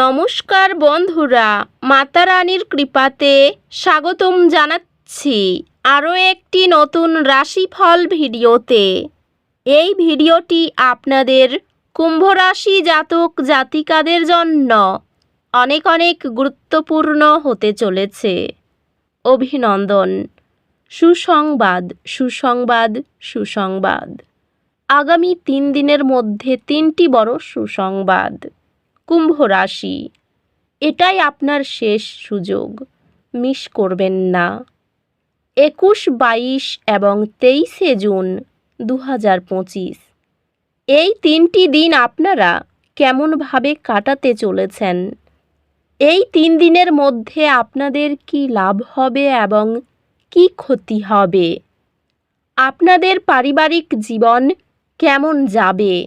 নমস্কার বন্ধুরা মাতা রানীর কৃপাতে স্বাগতম জানাচ্ছি আরও একটি নতুন রাশিফল ভিডিওতে। এই ভিডিওটি আপনাদের কুম্ভ রাশি জাতক জাতিকাদের জন্য অনেক অনেক গুরুত্বপূর্ণ হতে চলেছে। অভিনন্দন। সুসংবাদ সুসংবাদ সুসংবাদ। আগামী তিন দিনের মধ্যে তিনটি বড় সুসংবাদ। কুম্ভ রাশি। এটাই আপনার শেষ সুযোগ। মিস করবেন না। একুশ, বাইশ এবং তেইশে জুন দু হাজার পঁচিশ। এই তিনটি দিন আপনারা কেমনভাবে কাটাতে চলেছেন? এই তিন দিনের মধ্যে আপনাদের কি লাভ হবে এবং কি ক্ষতি হবে? আপনাদের পারিবারিক জীবন কেমন যাবে?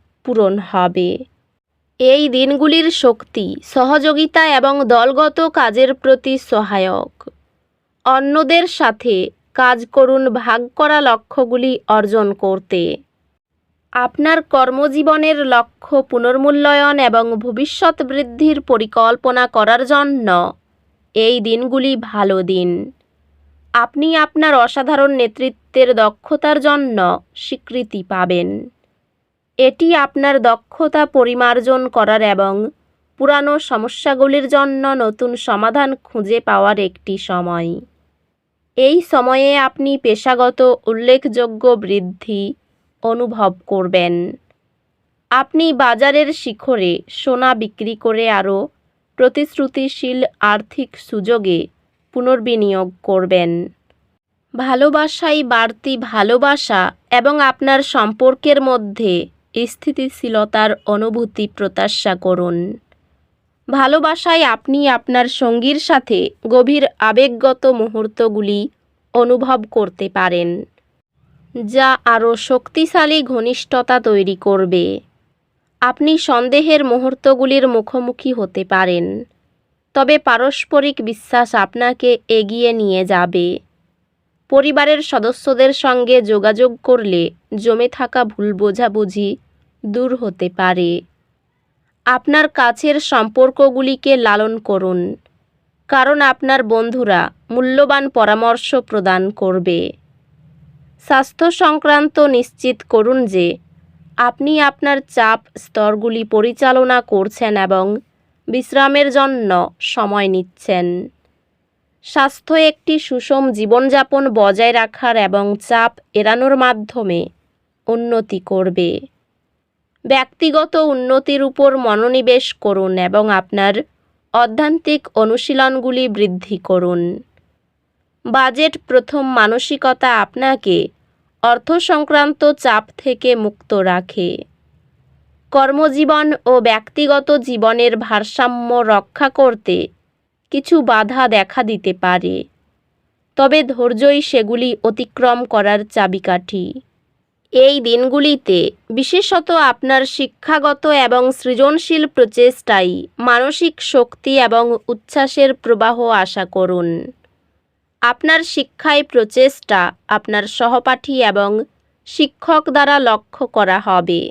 পূরণ হবে। এই দিনগুলির শক্তি, সহযোগিতা এবং দলগত কাজের প্রতি সহায়ক। অন্যদের সাথে কাজ করুন, ভাগ করা লক্ষ্যগুলি অর্জন করতে। আপনার কর্মজীবনের লক্ষ্য পুনর্মূল্যায়ন এবং ভবিষ্যৎ বৃদ্ধির পরিকল্পনা করার জন্য। এই দিনগুলি ভালো দিন। আপনি আপনার অসাধারণ নেতৃত্বের দক্ষতার জন্য স্বীকৃতি পাবেন। এটি আপনার দক্ষতা পরিমার্জন করার এবং পুরানো সমস্যাগুলির জন্য নতুন সমাধান খুঁজে পাওয়ার একটি সময়। এই সময়ে আপনি পেশাগত উল্লেখযোগ্য বৃদ্ধি অনুভব করবেন। আপনি বাজারের শিখরে সোনা বিক্রি করে আরও প্রতিশ্রুতিশীল আর্থিক সুযোগে পুনর্বিনিয়োগ করবেন। ভালোবাসাই বাড়তি ভালোবাসা এবং আপনার সম্পর্কের মধ্যে স্থিতিশীলতার অনুভূতি প্রত্যাশা করুন। ভালোবাসায় আপনি আপনার সঙ্গীর সাথে গভীর আবেগগত মুহূর্তগুলি অনুভব করতে পারেন, যা আরও শক্তিশালী ঘনিষ্ঠতা তৈরি করবে। আপনি সন্দেহের মুহূর্তগুলির মুখোমুখি হতে পারেন, তবে পারস্পরিক বিশ্বাস আপনাকে এগিয়ে নিয়ে যাবে। পরিবারের সদস্যদের সঙ্গে যোগাযোগ করলে জমে থাকা ভুল বোঝাবুঝি দূর হতে পারে। আপনার কাছের সম্পর্কগুলিকে লালন করুন, কারণ আপনার বন্ধুরা মূল্যবান পরামর্শ প্রদান করবে। স্বাস্থ্য সংক্রান্ত নিশ্চিত করুন যে আপনি আপনার চাপ স্তরগুলি পরিচালনা করছেন এবং বিশ্রামের জন্য সময় নিচ্ছেন। স্বাস্থ্য একটি সুষম জীবনযাপন বজায় রাখার এবং চাপ এড়ানোর মাধ্যমে উন্নতি করবে। ব্যক্তিগত উন্নতির উপর মনোনিবেশ করুন এবং আপনার অধ্যান্তিক অনুশীলনগুলি বৃদ্ধি করুন। বাজেট প্রথম মানসিকতা আপনাকে অর্থ সংক্রান্ত চাপ থেকে মুক্ত রাখে। কর্মজীবন ও ব্যক্তিগত জীবনের ভারসাম্য রক্ষা করতে কিছু বাধা দেখা দিতে পারে। তবে ধৈর্যই সেগুলি অতিক্রম করার চাবিকাঠি। এই দিনগুলিতে, বিশেষত আপনার শিক্ষাগত এবং সৃজনশীল প্রচেষ্টাই মানসিক শক্তি এবং উচ্ছ্বাসের প্রবাহ আশা করুন। আপনার শিক্ষায় প্রচেষ্টা, আপনার সহপাঠী এবং শিক্ষক দ্বারা লক্ষ্য করা হবে,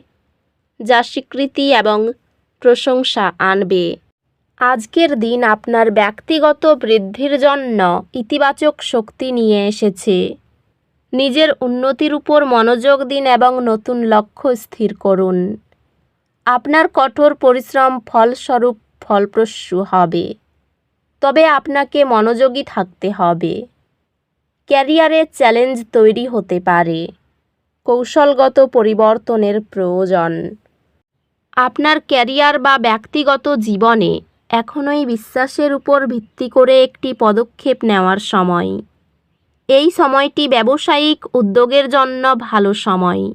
যা স্বীকৃতি এবং প্রশংসা আনবে। আজকের দিন আপনার ব্যক্তিগত বৃদ্ধির জন্য ইতিবাচক শক্তি নিয়ে এসেছে। নিজের উন্নতির উপর মনোযোগ দিন এবং নতুন লক্ষ্য স্থির করুন। আপনার কঠোর পরিশ্রম ফলস্বরূপ ফলপ্রসূ হবে। তবে আপনাকে মনোযোগী থাকতে হবে। ক্যারিয়ারে চ্যালেঞ্জ তৈরি হতে পারে। কৌশলগত পরিবর্তনের প্রয়োজন। আপনার ক্যারিয়ার বা ব্যক্তিগত জীবনে এখনই বিশ্বাসের উপর ভিত্তি করে একটি পদক্ষেপ নেওয়ার সময়। এই সময়টি ব্যবসায়িক উদ্যোগের জন্য ভালো সময়।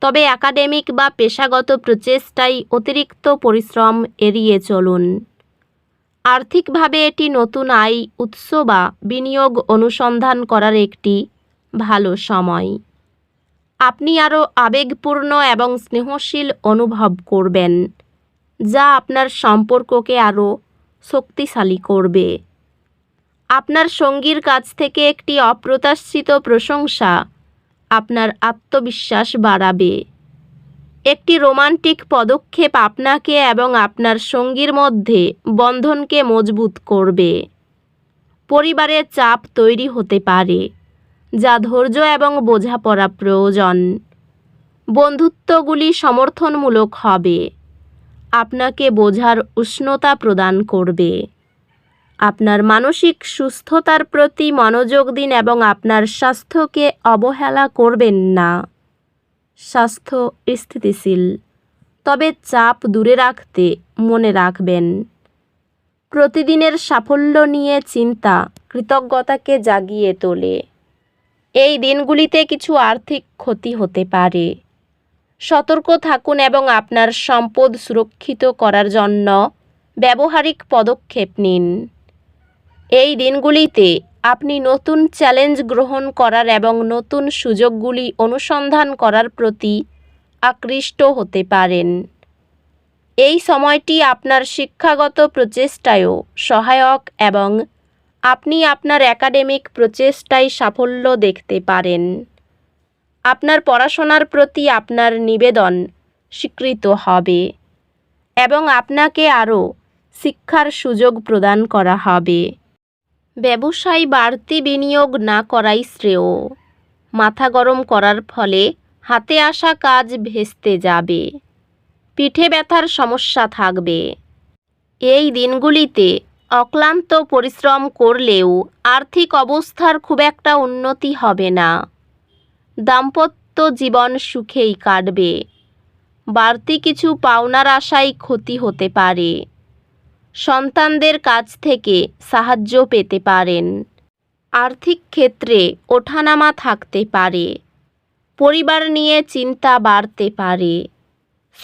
তবে একাডেমিক বা পেশাগত প্রচেষ্টায় অতিরিক্ত পরিশ্রম এড়িয়ে চলুন। আর্থিকভাবে এটি নতুন আয়, উৎস বা বিনিয়োগ অনুসন্ধান করার একটি ভালো সময়। আপনি আরও আবেগপূর্ণ এবং স্নেহশীল অনুভব করবেন। যা আপনার সম্পর্ককে আরও শক্তিশালী করবে। আপনার সঙ্গীর কাছ থেকে একটি অপ্রত্যাশিত প্রশংসা আপনার আত্মবিশ্বাস বাড়াবে। একটি রোমান্টিক পদক্ষেপ আপনাকে এবং আপনার সঙ্গীর মধ্যে বন্ধনকে মজবুত করবে। পরিবারে চাপ তৈরি হতে পারে, যা ধৈর্য এবং বোঝাপড়া প্রয়োজন। বন্ধুত্বগুলি সমর্থনমূলক হবে। আপনাকে বোঝার উষ্ণতা প্রদান করবে। আপনার মানসিক সুস্থতার প্রতি মনোযোগ দিন এবং আপনার স্বাস্থ্যকে অবহেলা করবেন না। স্বাস্থ্য স্থিতিশীল, তবে চাপ দূরে রাখতে মনে রাখবেন। প্রতিদিনের সাফল্য নিয়ে চিন্তা, কৃতজ্ঞতাকে জাগিয়ে তোলে। এই দিনগুলিতে কিছু আর্থিক ক্ষতি হতে পারে। সতর্ক থাকুন এবং আপনার সম্পদ সুরক্ষিত করার জন্য ব্যবহারিক পদক্ষেপ নিন। এই দিনগুলিতে আপনি নতুন চ্যালেঞ্জ গ্রহণ করার এবং নতুন সুযোগগুলি অনুসন্ধান করার প্রতি আকৃষ্ট হতে পারেন। এই সময়টি আপনার শিক্ষাগত প্রচেষ্টায়ও সহায়ক এবং আপনি আপনার একাডেমিক প্রচেষ্টায় সাফল্য দেখতে পারেন। আপনার পড়াশোনার প্রতি আপনার নিবেদন স্বীকৃত হবে এবং আপনাকে আরও শিক্ষার সুযোগ প্রদান করা হবে। ব্যবসায় বাড়তি বিনিয়োগ না করাই শ্রেয়। মাথা গরম করার ফলে হাতে আসা কাজ ভেস্তে যাবে। পিঠে ব্যথার সমস্যা থাকবে। এই দিনগুলিতে অক্লান্ত পরিশ্রম করলেও আর্থিক অবস্থার খুব একটা উন্নতি হবে না। দাম্পত্য জীবন সুখেই কাটবে। বাড়তি কিছু পাওনার আশায় ক্ষতি হতে পারে। সন্তানদের কাছ থেকে সাহায্য পেতে পারেন। আর্থিক ক্ষেত্রে ওঠানামা থাকতে পারে। পরিবার নিয়ে চিন্তা বাড়তে পারে।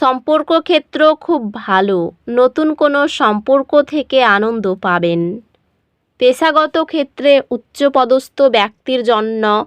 সম্পর্ক ক্ষেত্র খুব ভালো, নতুন কোনো সম্পর্ক থেকে আনন্দ পাবেন। পেশাগত ক্ষেত্রে উচ্চপদস্থ ব্যক্তির জন্য